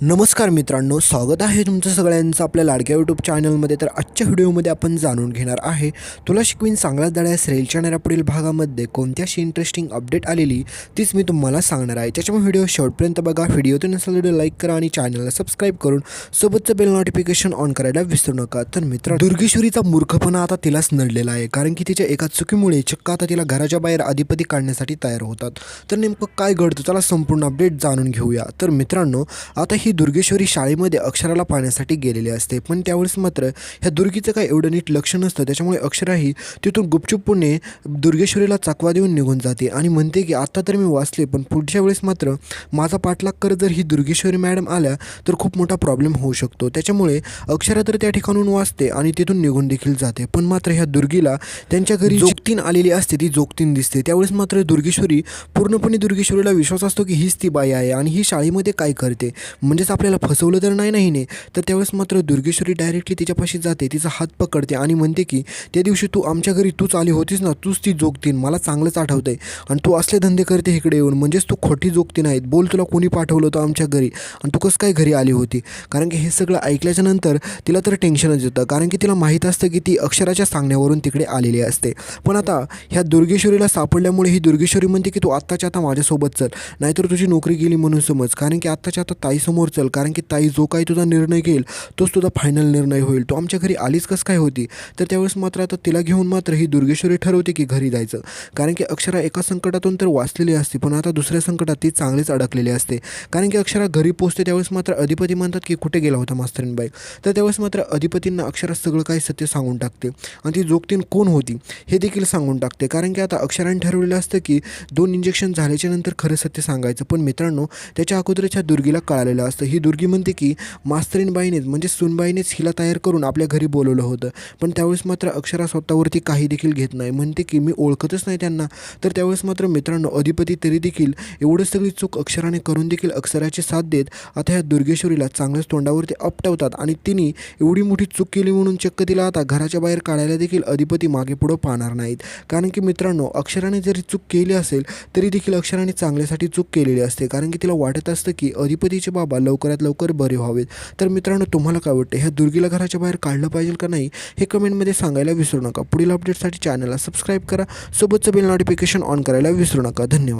नमस्कार मित्रांनो स्वागत आहे तुमचं सगळ्यांचं आपल्या लाडक्या यूट्यूब चॅनलमध्ये तर आजच्या व्हिडिओमध्ये आपण जाणून घेणार आहे तुला शिकवीन चांगला दळ्यास रेलच्या चॅनल पुढील भागामध्ये कोणती अशी इंटरेस्टिंग अपडेट आलेली तीच मी तुम्हाला सांगणार आहे. त्याच्यामुळे व्हिडिओ शेवटपर्यंत बघा व्हिडिओ तर नसेल व्हिडिओ लाईक करा आणि चॅनलला सबस्क्राईब करून सोबतचं बेल नोटिफिकेशन ऑन करायला विसरू नका. तर मित्र दुर्गेश्वरीचा मूर्खपणा आता तिलाच नडलेला आहे कारण की तिच्या एका चुकीमुळे चक्का आता तिला घराच्या बाहेर अधिपती काढण्यासाठी तयार होतात. तर नेमकं काय घडतं त्याला संपूर्ण अपडेट जाणून घेऊया. तर मित्रांनो आता ही ही दुर्गेश्वरी शाळेमध्ये अक्षराला पाहण्यासाठी गेलेली असते. पण त्यावेळेस मात्र ह्या दुर्गीचं काही एवढं नीट लक्ष नसतं. त्याच्यामुळे अक्षराही तिथून गुपचूपपणे दुर्गेश्वरीला चाकवा देऊन निघून जाते आणि म्हणते की आत्ता तर मी वाचले पण पुढच्या वेळेस मात्र माझा पाठलाग कर जर ही दुर्गेश्वरी मॅडम आल्या तर खूप मोठा प्रॉब्लेम होऊ शकतो. त्याच्यामुळे अक्षरा तर त्या ठिकाणून वाचते आणि तिथून निघून देखील जाते. पण मात्र ह्या दुर्गीला त्यांच्या घरी जोगतीन आलेली असते ती जोगतीन दिसते. त्यावेळेस मात्र दुर्गेश्वरी पूर्णपणे दुर्गेश्वरीला विश्वास असतो की हीच ती बाई आहे आणि ही शाळेमध्ये काय करते? म्हणजेच आपल्याला फसवलं तर नाही नाही तर त्यावेळेस मात्र दुर्गेश्वरी डायरेक्टली तिच्यापाशी जाते तिचा हात पकडते आणि म्हणते की त्या दिवशी तू आमच्या घरी तूच आली होतीस ना तूच ती जोगतीन मला चांगलंच आठवतंय. आणि तू असले धंदे करते इकडे येऊन म्हणजेच तू खोटी जोगतीन आहेत. बोल तुला कोणी पाठवलं होतं आमच्या घरी? आणि तू कसं काय घरी आली होती? कारण की हे सगळं ऐकल्याच्या नंतर तिला तर टेन्शनच येतं. कारण की तिला माहीत असतं की ती अक्षराच्या सांगण्यावरून तिकडे आलेली असते. पण आता ह्या दुर्गेश्वरीला सापडल्यामुळे ही दुर्गेश्वरी म्हणते की तू आत्ताच्या आता माझ्यासोबत चल. नाहीतर तुझी नोकरी गेली म्हणून समज. कारण की आत्ताच्या आता ताईसमोर चल कारण की ताई जो काही तुझा निर्णय घेईल तोच तुझा फायनल निर्णय होईल. तू आमच्या घरी आलीच कसं काय होती? तर त्यावेळेस मात्र आता तिला घेऊन मात्र ही दुर्गेश्वरी ठरवते की घरी जायचं. कारण की अक्षरा एका संकटातून तर वाचलेली असते पण आता दुसऱ्या संकटात ती चांगलीच अडकलेली असते. कारण की अक्षरा घरी पोचते त्यावेळेस मात्र अधिपती म्हणतात की कुठे गेला होता मास्तरीनबाई तर त्यावेळेस मात्र अधिपतींना अक्षरा सगळं काही सत्य सांगून टाकते. आणि ती जोगतीन कोण होती? हे देखील सांगून टाकते. कारण की आता अक्षराने ठरवलेलं असतं की दोन इंजेक्शन झाल्याच्यानंतर खरं सत्य सांगायचं. पण मित्रांनो त्याच्या अगोदरच्या दुर्गीला कळालेलं असतं. ही दुर्गी म्हणते की मास्तरीनबाईनेच म्हणजे सुनबाईनेच हिला तयार करून आपल्या घरी बोलवलं होतं. पण त्यावेळेस मात्र अक्षरा स्वतःवरती काही देखील घेत नाही. म्हणते की मी ओळखतच नाही त्यांना. तर त्यावेळेस मात्र मित्रांनो अधिपती तरी देखील एवढं सगळी चूक अक्षराने करून देखील अक्षराची साथ देत आता ह्या दुर्गेश्वरीला चांगल्याच तोंडावरती आपटवतात. आणि तिने एवढी मोठी चूक केली म्हणून चक्क तिला आता घराच्या बाहेर काढायला देखील अधिपती मागे पुढं पाहणार नाहीत. कारण की मित्रांनो अक्षराने जरी चूक केली असेल तरी देखील अक्षराने चांगल्यासाठी चूक केलेली असते. कारण की तिला वाटत असतं की अधिपतीचे बाबा लवकरात लवकर बरे व्हावेत. तर मित्रांनो तुम्हाला काय वाटतं? ह्या दुर्गीला घराच्या बाहेर काढलं पाहिजे का नाही? हे कमेंटमध्ये सांगायला विसरू नका. पुढील अपडेटसाठी चॅनलला सबस्क्राईब करा. सोबतचं बेल नोटिफिकेशन ऑन करायला विसरू नका. धन्यवाद.